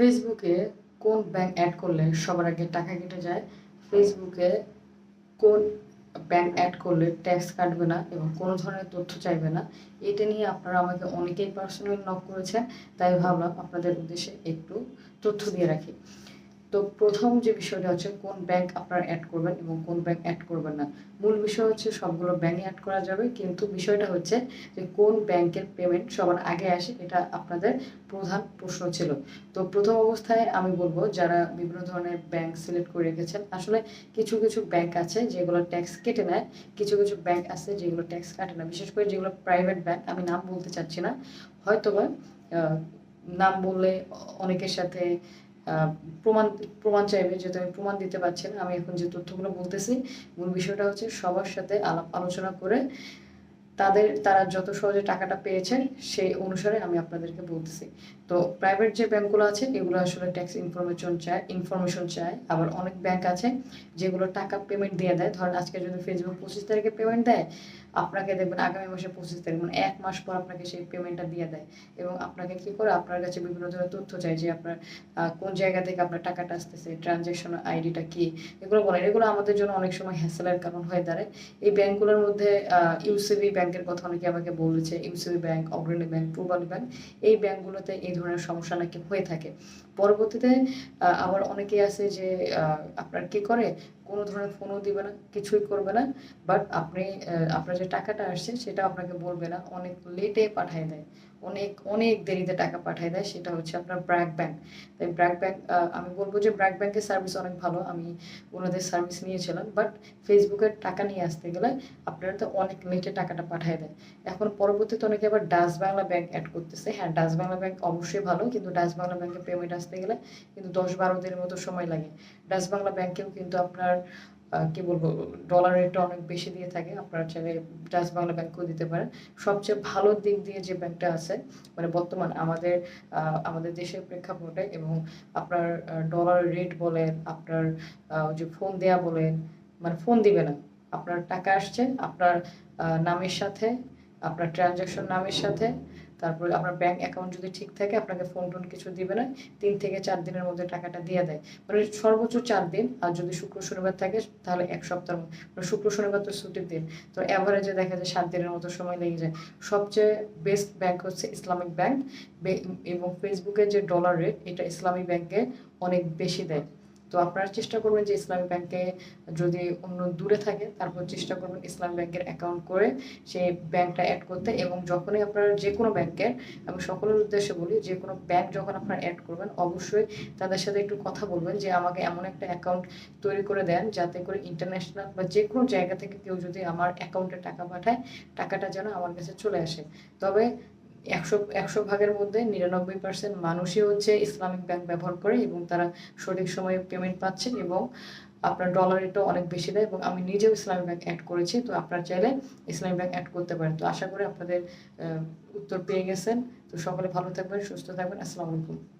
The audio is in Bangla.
ফেসবুকে কোন ব্যাংক অ্যাড করলে সবার আগে টাকা কেটে যায়? ফেসবুকে কোন ব্যাংক অ্যাড করলে ট্যাক্স কাটবে না এবং কোনো ধরনের তথ্য চাইবে না? এটা নিয়ে আপনারা আমাকে অনেকেই পার্সোনালি নক করেছেন, তাই ভাবলাম আপনাদের উদ্দেশ্যে একটু তথ্য দিয়ে রাখি। তো প্রথম যে বিষয়টা হচ্ছে কোন ব্যাংক আপনারা অ্যাড করবেন এবং কোন ব্যাংক অ্যাড করবেন না। মূল বিষয় হচ্ছে সবগুলো ব্যাংকে অ্যাড করা যাবে, কিন্তু বিষয়টা হচ্ছে যে কোন ব্যাংকের পেমেন্ট সবার আগে আসে এটা আপনাদের প্রধান প্রশ্ন ছিল। তো প্রথম অবস্থায় আমি বলব, যারা বিভিন্ন ধরনের ব্যাংক সিলেক্ট করে রেখেছেন, আসলে কিছু কিছু ব্যাংক আছে যেগুলো ট্যাক্স কেটে নেয়, কিছু কিছু ব্যাংক আছে যেগুলো ট্যাক্স কাটে না। বিশেষ করে যেগুলো প্রাইভেট ব্যাংক আমি নাম বলতে চাচ্ছি না। হয়তোবা নাম বললে অনেকের সাথে প্রমাণ প্রমাণ চাইবে যেহেতু আমি প্রমাণ দিতে পারছি না, আমি এখন যে তথ্যগুলো বলতেছি, মূল বিষয়টা হচ্ছে সবার সাথে আলাপ আলোচনা করে তাদের, তারা যত সহজে টাকাটা পেয়েছে সেই অনুসারে আমি আপনাদেরকে বলতেছি। তো প্রাইভেট যে ব্যাংকগুলো আছে, এগুলো আসলে ট্যাক্স ইনফরমেশন চায় ইনফরমেশন চায়। আবার অনেক ব্যাংক আছে, যেগুলো টাকা পেমেন্ট দিয়ে দেয়। ধরেন আজকে যদি ফেসবুক পঁচিশ তারিখে পেমেন্ট দেয়, আপনাকে দেখবেন আগামী মাসে পঁচিশ তারিখ মানে এক মাস পর আপনাকে সেই পেমেন্টটা দিয়ে দেয়। এবং আপনাকে কি করে? আপনার কাছে বিভিন্ন ধরনের তথ্য চাই যে আপনার কোন জায়গা থেকে আপনার টাকাটা আসতেছে ট্রানজ্যাকশন আইডিটা কি? এগুলো বলেন। এগুলো আমাদের জন্য অনেক সময় হ্যাসেলের কারণ হয়ে দাঁড়ায়। এই ব্যাংকগুলোর মধ্যে ইউসিবি ব্যাংকের কথা অনেকে আমাকে বলেছে, UCB bank, Agrani bank, Pubali bank, এই ব্যাংকগুলোতে এই ধরনের সমস্যা নাকি হয়ে থাকে। পরবর্তীতে আবার অনেকেই আছে যে আপনার কি করে? কোনো ধরনের ফোনও দিবে না, কিছুই করবে না। বাট আপনি আপনার যে টাকাটা আসছে সেটা আপনাকে বলবে না। অনেক লেটে পাঠিয়ে দেয়। অনেক অনেক দেরিতে টাকা পাঠিয়ে দেয়। সেটা হচ্ছে আপনার ব্র্যাক ব্যাংক তাই ব্র্যাক ব্যাংক আমি বলব যে ব্র্যাক ব্যাংকের সার্ভিস অনেক ভালো। আমি ওনাদের সার্ভিস নিয়েছিলাম। বাট ফেসবুকের টাকা নিয়ে আসতে গেলে আপনারা তো অনেক লেটে টাকাটা পাঠিয়ে দেয় এখন পরবর্তীতে অনেকে আবার ডাচ বাংলা ব্যাংক অ্যাড করতেছে। হ্যাঁ ডাচ বাংলা ব্যাংক অবশ্যই ভালো। কিন্তু ডাচ বাংলা ব্যাংকে পেমেন্ট আসতে গেলে কিন্তু দশ বারো দিনের মতো সময় লাগে। ডাচ বাংলা ব্যাংকেও কিন্তু আপনার কি বলব ডলার রেটটা অনেক বেশি দিয়ে থাকে। আপনারা চাইলে ডাচ বাংলা ব্যাংকেও দিতে পারেন। সবচেয়ে ভালো দিক দিয়ে যে ব্যাংকটা আছে মানে বর্তমান আমাদের আমাদের দেশের প্রেক্ষাপটে এবং আপনার ডলার রেট বলেন, আপনার যে ফোন দেয়া বলেন মানে ফোন দিবে না। আপনার টাকা আসছে, আপনার নামের সাথে, আপনার ট্রানজ্যাকশন নামের সাথে তারপরে আপনার ব্যাংক অ্যাকাউন্ট যদি ঠিক থাকে, আপনাকে ফোন টোন কিছু দিবে না, তিন থেকে চার দিনের মধ্যে টাকাটা দিয়ে দেয়। মানে সর্বোচ্চ চার দিন, আর যদি শুক্র, শনিবার থাকে, তাহলে এক সপ্তাহ মানে শুক্র, শনিবার তো ছুটির দিন, তো অ্যাভারেজে দেখা যায় সাত দিনের মতো সময় লেগে যায়। সবচেয়ে বেস্ট ব্যাংক হচ্ছে ইসলামিক ব্যাংক এবং ফেসবুকের যে ডলার রেট এটা ইসলামিক ব্যাংকে অনেক বেশি দেয়। তো আপনারা চেষ্টা করবেন যে ইসলামী ব্যাংকে যদি অন্য দূরে থাকে, তারপর চেষ্টা করবেন ইসলামী ব্যাংকের অ্যাকাউন্ট করে সেই ব্যাংকটা অ্যাড করতে এবং যখনই আপনারা যে কোনো ব্যাংকের, আমি সকলের উদ্দেশ্যে বলি, যে কোনো ব্যাংক যখন আপনারা অ্যাড করবেন, অবশ্যই তাদের সাথে একটু কথা বলবেন যে আমাকে এমন একটা অ্যাকাউন্ট তৈরি করে দেন যাতে করে ইন্টারন্যাশনাল বা যে কোনো জায়গা থেকে কেউ যদি আমার অ্যাকাউন্টে টাকা পাঠায়, টাকাটা যেন আমার কাছে চলে আসে। তবে একশো একশো ভাগের মধ্যে নিরানব্বই পার্সেন্ট মানুষই হচ্ছে ইসলামিক ব্যাংক ব্যবহার করে এবং তারা সঠিক সময়ে পেমেন্ট পাচ্ছেন এবং আপনার ডলার রেটও অনেক বেশি দেয় এবং আমি নিজেও ইসলামিক ব্যাংক অ্যাড করেছি, তো আপনারা চাইলে ইসলামিক ব্যাংক অ্যাড করতে পারেন। তো আশা করি আপনাদের উত্তর পেয়ে গেছেন। তো সকলে ভালো থাকবেন, সুস্থ থাকবেন। আসসালামু আলাইকুম।